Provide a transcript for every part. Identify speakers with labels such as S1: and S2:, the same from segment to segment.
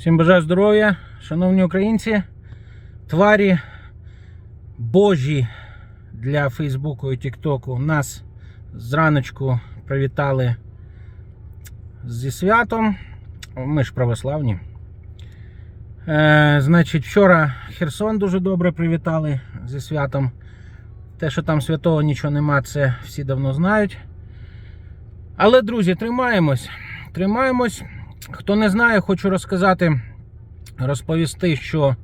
S1: Всім бажаю здоров'я, шановні українці, тварі божі для Фейсбуку і Тіктоку. Нас зраночку привітали зі святом. Ми ж православні. Е, значить, вчора Херсон дуже добре привітали зі святом. Те, що там святого нічого нема, це всі давно знають. Але, друзі, тримаємось. Тримаємось. Хто не знає, хочу розказати, розповісти, що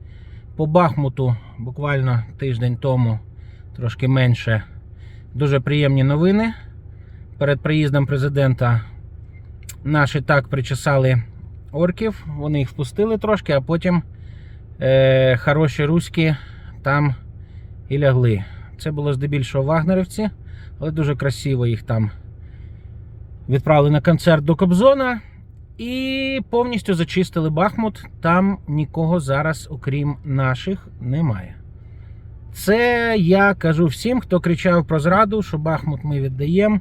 S1: по Бахмуту буквально тиждень тому, трошки менше, дуже приємні новини. Перед приїздом президента наші так причесали орків, вони їх впустили трошки, а потім е, хороші руські там і лягли. Це було здебільшого вагнерівці, але дуже красиво їх там відправили на концерт до Кобзона і повністю зачистили Бахмут. Там нікого зараз, окрім наших, немає. Це я кажу всім, хто кричав про зраду, що Бахмут ми віддаємо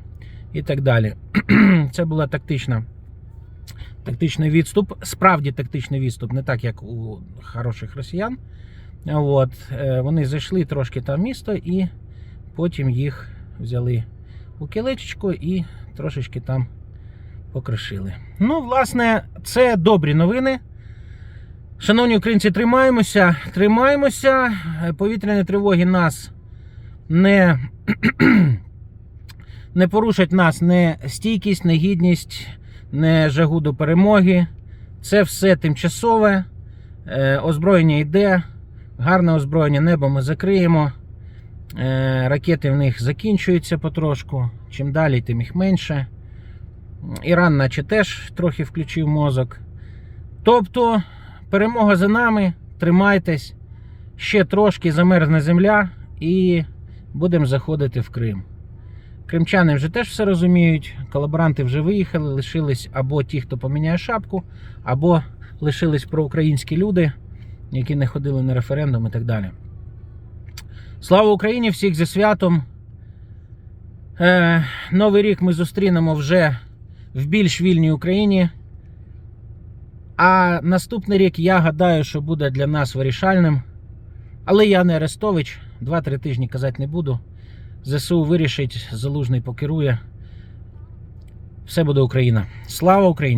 S1: і так далі. Це була тактична. Тактичний відступ, справді тактичний відступ, не так як у хороших росіян. От, е, вони зайшли трошки там місто і потім їх взяли у кілечечко і трошечки там покришили. Ну, власне, це добрі новини. Шановні українці, тримаємося, тримаємося. Е, Повітряні тривоги нас не, не порушать нас не стійкість, не гідність, не жагу до перемоги. Це все тимчасове. Е, Озброєння йде. Гарне озброєння небо ми закриємо. Е, Ракети в них закінчуються потрошку. Чим далі, тим їх менше. Іран, наче теж трохи включив мозок. Тобто, перемога за нами. Тримайтесь. Ще трошки замерзне земля і будемо заходити в Крим. Кримчани вже теж все розуміють. Колаборанти вже виїхали, лишились або ті, хто поміняє шапку, або лишились проукраїнські люди, які не ходили на референдум і так далі. Слава Україні! Всіх зі святом! Е, Новий рік ми зустрінемо вже в більш вільній Україні. А наступний рік я гадаю, що буде для нас вирішальним. Але я не Арестович, 2-3 тижні казати не буду. ЗСУ вирішить, залужний покерує. Все буде Україна. Слава Україні!